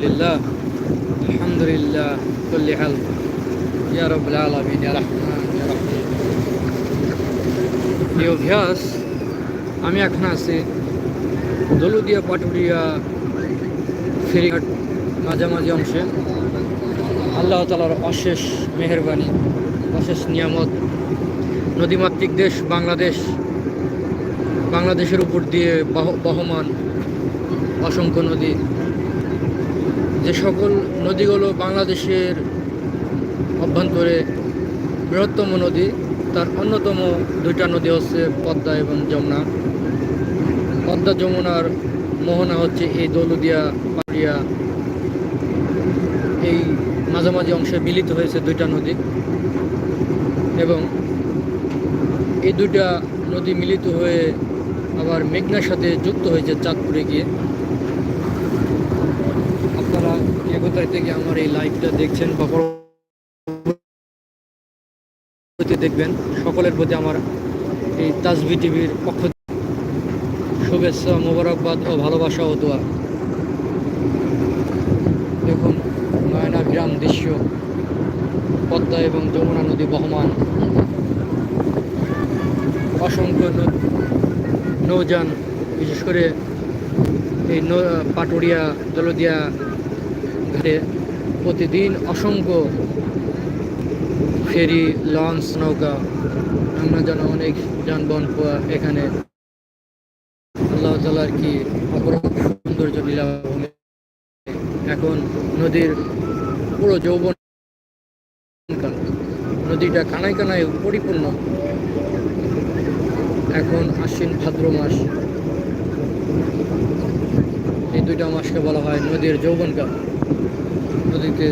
আলহামদুলিল্লাহ। আলহামদুলিল্লাহ, কুল্লি হাল। ইয়া রব্বুল আলামিন, ইয়া রহমান, ইয়া অভ্যাস আমি এখন আছি দলুদিয়া পাটুরিয়া ফেরিঘাট মাঝামাঝি অংশে। আল্লাহ তালার অশেষ মেহরবানি, অশেষ নিয়ামত। নদীমাতৃক দেশ বাংলাদেশ। বাংলাদেশের উপর দিয়ে বহমান অসংখ্য নদী। যে সকল নদীগুলো বাংলাদেশের অভ্যন্তরে বৃহত্তম নদী, তার অন্যতম দুইটা নদী হচ্ছে পদ্মা এবং যমুনা। পদ্মা, যমুনার মোহনা হচ্ছে এই দৌলদিয়া পাড়িয়া এই মাঝামাঝি অংশে মিলিত হয়েছে দুইটা নদী এবং এই দুইটা নদী মিলিত হয়ে আবার মেঘনার সাথে যুক্ত হয়েছে চাঁদপুরে গিয়ে আপনারা কে কোথায় থেকে আমার এই লাইভটা দেখছেন বা দেখবেন, সকলের প্রতি আমার এই তাজবি টিভির পক্ষ শুভেচ্ছা, মোবারকবাদ ও ভালোবাসা ও দোয়া। দেখুন, নয়না গ্রাম দৃশ্য, পদ্মা এবং যমুনা নদী বহমান। অসংখ্য নৌযান, বিশেষ করে এই পাটুরিয়া, দলদিয়া প্রতিদিন অসংখ্য ফেরি, লঞ্চ, নৌকা, আমরা যেন অনেক যানবাহন এখানে। আল্লাহ তালার কি অপরূপ সৌন্দর্য লীলাভূমি এখন নদীর পুরো যৌবন নদীটা কানায় কানায় পরিপূর্ণ। এখন আশ্বিন ভাদ্র মাস। দুইটা মাসকে বলা হয় নদীর যৌবনকাল নদীতে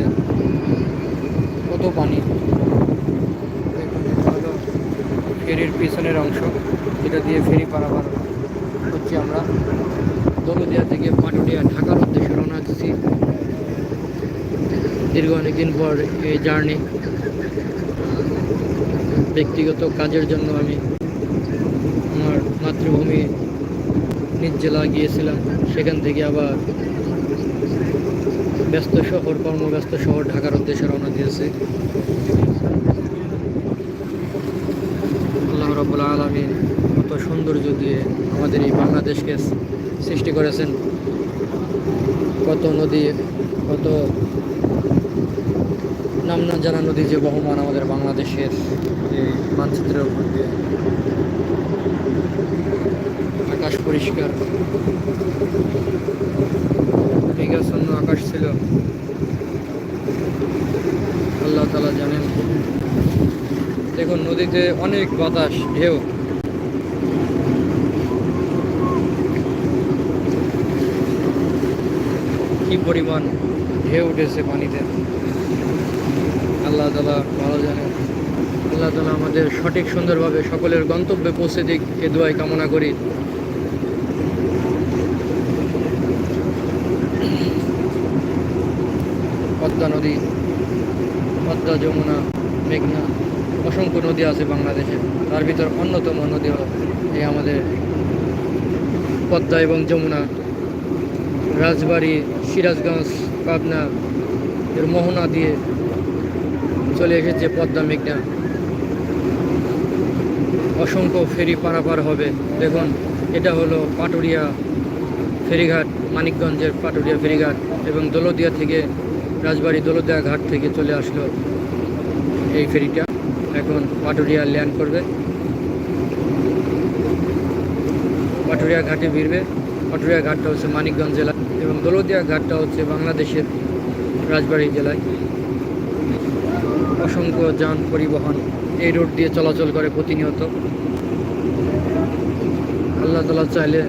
কত পানি? এটা ফেরির পিছনের অংশ, যেটা দিয়ে ফেরি পারাবার হচ্ছে আমরা। দলদিয়া থেকে পাটুরিয়া ঢাকার উদ্দেশ্যে রওনা দিচ্ছি। দীর্ঘ অনেকদিন পর এই জার্নি। ব্যক্তিগত কাজের জন্য আমি আমার মাতৃভূমি নিজ জেলা গিয়েছিলাম, সেখান থেকে আবার ব্যস্ত শহর, কর্মব্যস্ত শহর ঢাকার উদ্দেশ্যে রওনা দিয়েছি। আল্লাহ রব্বুল আলমিন কত সৌন্দর্য দিয়ে আমাদের এই বাংলাদেশকে সৃষ্টি করেছেন। কত নদী, কত নাম না জানা নদী যে বহমান আমাদের বাংলাদেশের এই মানচিত্রের উপর দিয়ে। আকাশ পরিষ্কার। মেঘাচ্ছন্ন আকাশ ছিল। আল্লাহ তালা জানেন। দেখুন, নদীতে অনেক বাতাস, ঢেউ। কি পরিমাণ ঢেউ উঠেছে পানিতে। আল্লাহ তালা ভালো জানেন। আল্লাহ তালা আমাদের সঠিক, সুন্দরভাবে সকলের গন্তব্যে পৌঁছে দিক। এ দোয়াই কামনা করি। পদ্মা নদী পদ্মা যমুনা, মেঘনা, অসংখ্য নদী আছে বাংলাদেশে। তার ভিতর অন্যতম নদী এই আমাদের পদ্মা এবং যমুনা। রাজবাড়ি, সিরাজগঞ্জ, পাবনা, এর মোহনা দিয়ে চলে এসেছে পদ্মা, মেঘনা। অসংখ্য ফেরি পারাপার হবে। দেখুন, এটা হলো পাটুরিয়া ফেরিঘাট, মানিকগঞ্জের পাটুরিয়া ফেরিঘাট এবং দৌলদিয়া থেকে রাজবাড়ি দৌলদিয়া ঘাট থেকে চলে আসলো এই ফেরিটা। এখন পাটুরিয়া ল্যান্ড করবে। পাটুরিয়া ঘাটে ভিড়বে। পাটুরিয়া ঘাটটা হচ্ছে মানিকগঞ্জ জেলা এবং দোলদিয়া ঘাটটা হচ্ছে বাংলাদেশের রাজবাড়ী জেলায়। অসংখ্য যান পরিবহন এই রোড দিয়ে চলাচল করে প্রতিনিয়ত। আল্লাহ তালা চাইলে